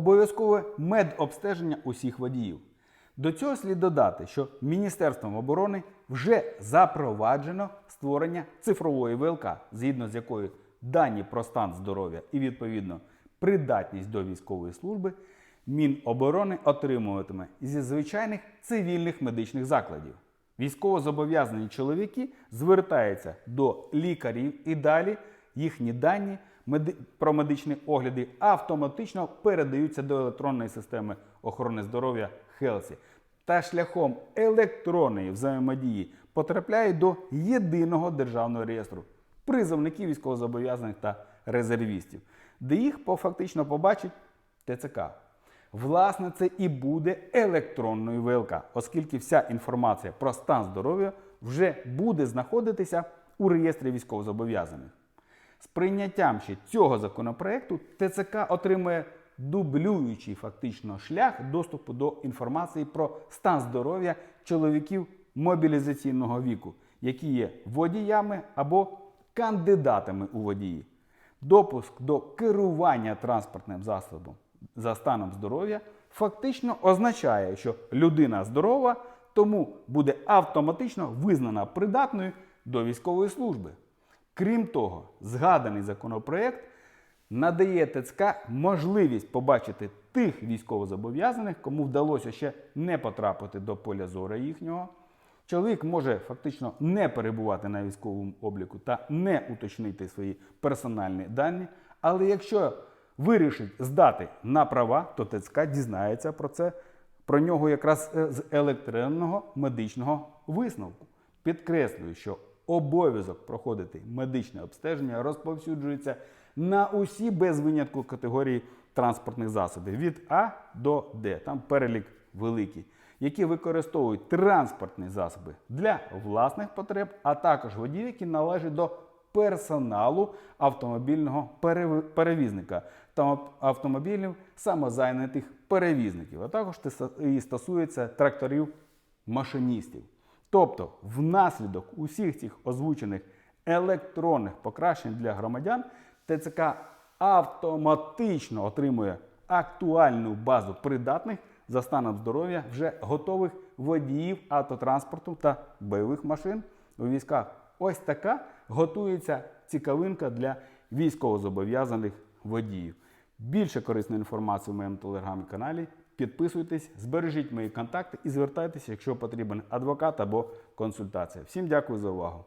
Обов'язкове медобстеження усіх водіїв. До цього слід додати, що Міністерством оборони вже запроваджено створення цифрової ВЛК, згідно з якою дані про стан здоров'я і відповідно придатність до військової служби Міноборони отримуватиме зі звичайних цивільних медичних закладів. Військовозобов'язані чоловіки звертаються до лікарів і далі їхні дані про медичні огляди автоматично передаються до електронної системи охорони здоров'я Хелсі та шляхом електронної взаємодії потрапляють до єдиного державного реєстру призовників військовозобов'язаних та резервістів, де їх фактично побачить ТЦК. Власне, це і буде електронною ВЛК, оскільки вся інформація про стан здоров'я вже буде знаходитися у реєстрі військовозобов'язаних. З прийняттям ще цього законопроекту ТЦК отримує дублюючий фактично шлях доступу до інформації про стан здоров'я чоловіків мобілізаційного віку, які є водіями або кандидатами у водії. Допуск до керування транспортним засобом за станом здоров'я фактично означає, що людина здорова, тому буде автоматично визнана придатною до військової служби. Крім того, згаданий законопроект надає ТЦК можливість побачити тих військовозобов'язаних, кому вдалося ще не потрапити до поля зору їхнього. Чоловік може фактично не перебувати на військовому обліку та не уточнити свої персональні дані. Але якщо вирішить здати на права, то ТЦК дізнається про це, про нього якраз е, з електронного медичного висновку. Підкреслюю, що обов'язок проходити медичне обстеження розповсюджується на усі без винятку категорії транспортних засобів від А до Д. Там перелік великий, які використовують транспортні засоби для власних потреб, а також водіїв, які належать до персоналу автомобільного перевізника та автомобілів самозайнятих перевізників, а також і стосується тракторів машиністів. Тобто, внаслідок усіх цих озвучених електронних покращень для громадян, ТЦК автоматично отримує актуальну базу придатних за станом здоров'я вже готових водіїв автотранспорту та бойових машин у військах. Ось така готується цікавинка для військовозобов'язаних водіїв. Більше корисної інформації в моєму телеграм-каналі. Підписуйтесь, збережіть мої контакти і звертайтеся, якщо потрібен адвокат або консультація. Всім дякую за увагу.